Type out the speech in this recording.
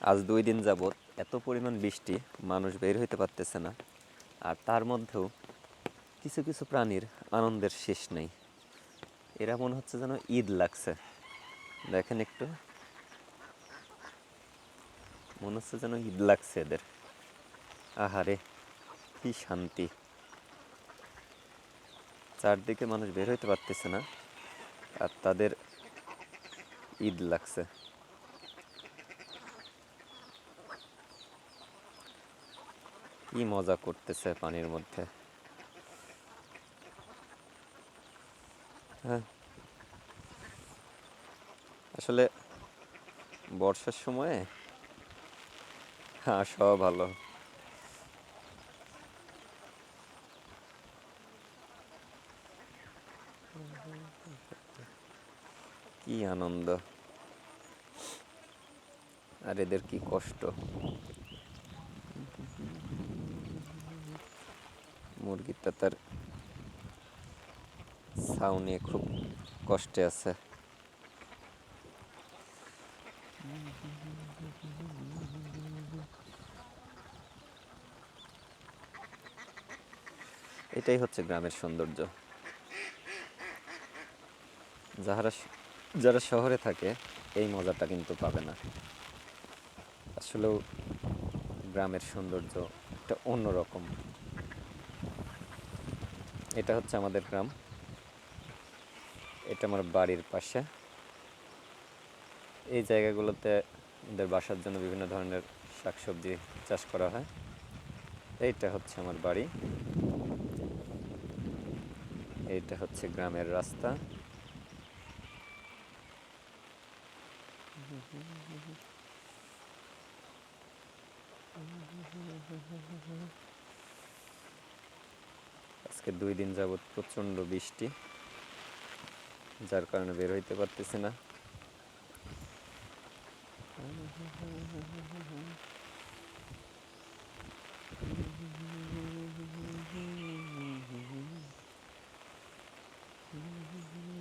আজ দুই দিন যাবৎ এত পরিমাণ বৃষ্টি, মানুষ বের হইতে পারতেছে না। আর তার মধ্যেও কিছু কিছু প্রাণীর আনন্দের শেষ নেই। এরা মনে হচ্ছে যেন ঈদ লাগছে। দেখেন একটু। মনে হচ্ছে যেন ঈদ লাগছে এদের। আহারে, কি শান্তি। চারদিকে মানুষ বের হইতে পারতেছে না, আর তাদের ঈদ লাগছে। কি মজা করতেছে পানির মধ্যে? হ্যাঁ। আসলে বর্ষার সময়ে হ্যাঁ সব ভালো। কি আনন্দ। আর এদের কি কষ্ট? মুরগিটা তার ছাউ নিয়ে খুব কষ্টে আছে। এটাই হচ্ছে গ্রামের সৌন্দর্য। যারা যারা শহরে থাকে, এই মজাটা কিন্তু পাবে না। আসলেও গ্রামের সৌন্দর্য একটা অন্যরকম। এটা হচ্ছে আমাদের গ্রাম। এটা আমার বাড়ির পাশে। এই জায়গাগুলোতে এদের বাসার জন্য বিভিন্ন ধরনের শাকসবজি চাষ করা হয়। এইটা হচ্ছে আমার বাড়ি। এইটা হচ্ছে গ্রামের রাস্তা। আজকে দুই দিন যাবৎ প্রচণ্ড বৃষ্টি যার কারণে বের হইতে পারতেছি না।